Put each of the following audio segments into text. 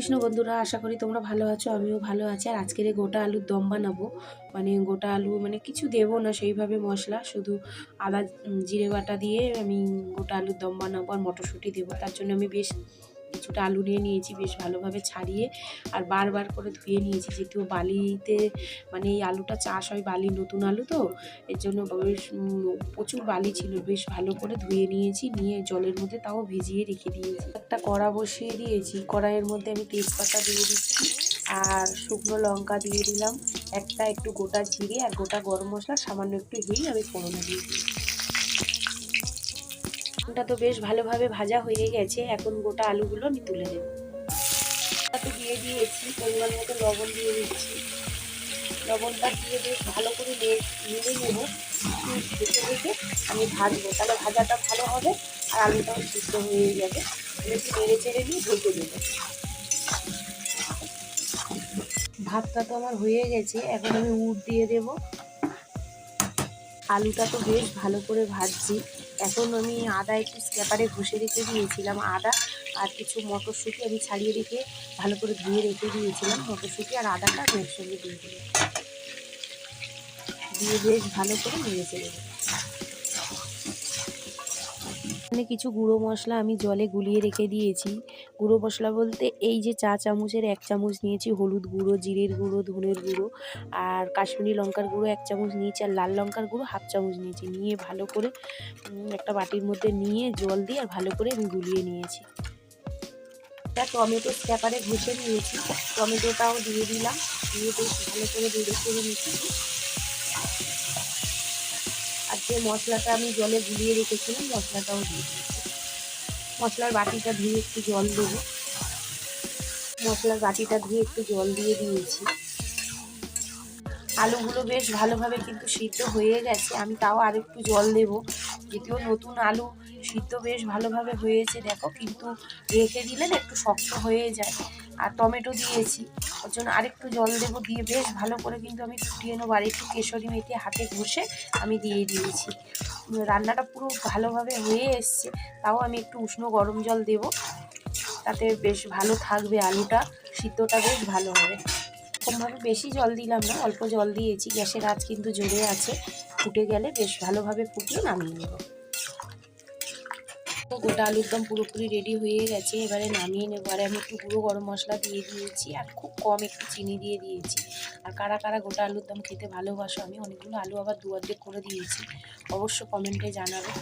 কৃষ্ণ বন্ধুরা, আশা করি তোমরা ভালো আছো, আমিও ভালো আছি। আর আজকের এই গোটা আলুর দম বানাবো। মানে গোটা আলু মানে কিছু দেবো না, সেইভাবে মশলা, শুধু আদা জিরে বাটা দিয়ে আমি গোটা আলুর দম বানাবো আর মটরশুঁটি দেবো। তার জন্য আমি বেশ কিছুটা আলু নিয়ে নিয়েছি, বেশ ভালোভাবে ছাড়িয়ে আর বারবার করে ধুয়ে নিয়েছি। যেহেতু বালিতে মানে এই আলুটা চাষ হয় বালি নতুন আলু তো, এর জন্য বেশ প্রচুর বালি ছিল, বেশ ভালো করে ধুয়ে নিয়েছি, নিয়ে জলের মধ্যে তাও ভিজিয়ে রেখে দিয়েছি। একটা কড়া বসিয়ে দিয়েছি, কড়াইয়ের মধ্যে আমি তেজপাতা দিয়ে দিচ্ছি আর শুকনো লঙ্কা দিয়ে দিলাম। একটা একটু গোটা জিরে আর গোটা গরম মশলা, সামান্য একটু হিং আমি ফোড়নে দিয়ে দিই ওটা তো বেশ ভালোভাবে ভাজা হয়ে গেছে, এখন গোটা আলুগুলো আমি তুলে দেবো তো দিয়ে দিয়েছি পরিমাণ মতো লবণ দিয়ে দিচ্ছি। লবণটা দিয়ে বেশ ভালো করে নেড়ে নেব। দেখে দেখে আমি ভাজবো, তাহলে ভাজাটা ভালো হবে আর আলুটাও সিদ্ধ হয়ে যাবে। একটু নেড়ে চেড়ে নিয়ে ঢেকে দেবো। ভাতটা তো আমার হয়ে গেছে, এখন আমি উট দিয়ে দেব। আলুটা তো বেশ ভালো করে ভাজছি। এখন আমি আদা একটু স্ক্যাপারে ঘষে রেখে দিয়েছিলাম আদা আর কিছু মটরশুঁটি আমি ছাড়িয়ে রেখে ভালো করে ধুয়ে রেখে দিয়েছিলাম মটরশুঁটি আর আদাটা আমি একসঙ্গে দিয়ে দিলাম। দিয়ে বেশ ভালো করে নেড়েচে দেবো এখানে কিছু গুঁড়ো মশলা আমি জলে গুলিয়ে রেখে দিয়েছি। গুঁড়ো মশলা বলতে এই যে চা চামচের এক চামচ নিয়েছি, হলুদ গুঁড়ো, জিরের গুঁড়ো, ধনের গুঁড়ো আর কাশ্মীরি লঙ্কার গুঁড়ো এক চামচ নিয়েছি আর লাল লঙ্কার গুঁড়ো হাফ চামচ নিয়েছি। নিয়ে ভালো করে একটা বাটির মধ্যে নিয়ে জল দিয়ে আর ভালো করে আমি গুলিয়ে নিয়েছি। একটা টমেটো স্ক্যাপারে ঘষে নিয়েছি। টমেটোটাও দিয়ে দিলাম। দিয়ে বেশ ভালো করে বেড়ে করে আর যে মশলাটা আমি জলে গুলিয়ে রেখেছিলাম, মশলাটাও দিয়ে দিয়েছি। মশলার বাটিটা ধুয়ে একটু জল দেবো। মশলার বাটিটা ধুয়ে একটু জল দিয়ে দিয়েছি। আলুগুলো বেশ ভালোভাবে কিন্তু সিদ্ধ হয়ে গেছে, আমি তাও আর একটু জল দেবো। যদিও নতুন আলু সিদ্ধ বেশ ভালোভাবে হয়েছে। দেখো কিন্তু রেখে দিলে না একটু শক্ত হয়ে যায়। আর টমেটো দিয়েছি। ওর জন্য আরেকটু জল দেবো দিয়ে বেশ ভালো করে কিন্তু আমি ফুটিয়ে নেব। আর একটু কেশরি মেখে হাতে ঘষে আমি দিয়ে দিয়েছি। রান্নাটা পুরো ভালোভাবে হয়ে এসছে। তাও আমি একটু উষ্ণ গরম জল দেবো। তাতে বেশ ভালো থাকবে আলুটা। সিদ্ধটা বেশ ভালো হবে। এরকমভাবে বেশি জল দিলাম না, অল্প জল দিয়েছি। গ্যাসের আঁচ কিন্তু জোরে আছে, ফুটে গেলে বেশ ভালোভাবে ফুটিয়ে নামিয়ে নেব। গোটা আলুর দম পুরোপুরি রেডি হয়ে গেছে, এবারে নামিয়ে নেব। আর আমি একটু গুঁড়ো গরম মশলা দিয়ে দিয়েছি, আর খুব কম একটু চিনি দিয়ে দিয়েছি। আর কারা কারা গোটা আলুর দম খেতে ভালোবাসো, আমি অনেকগুলো আলু আবার দু অর্ধেক করে দিয়েছি, অবশ্য কমেন্টে জানাবে।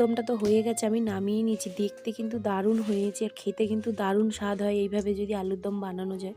দমটা তো হয়ে গেছে, আমি নামিয়ে নিয়েছি। দেখতে কিন্তু দারুণ হয়েছে, আর খেতে কিন্তু দারুণ স্বাদ হয়। এইভাবে যদি আলুর দম বানানো যায়।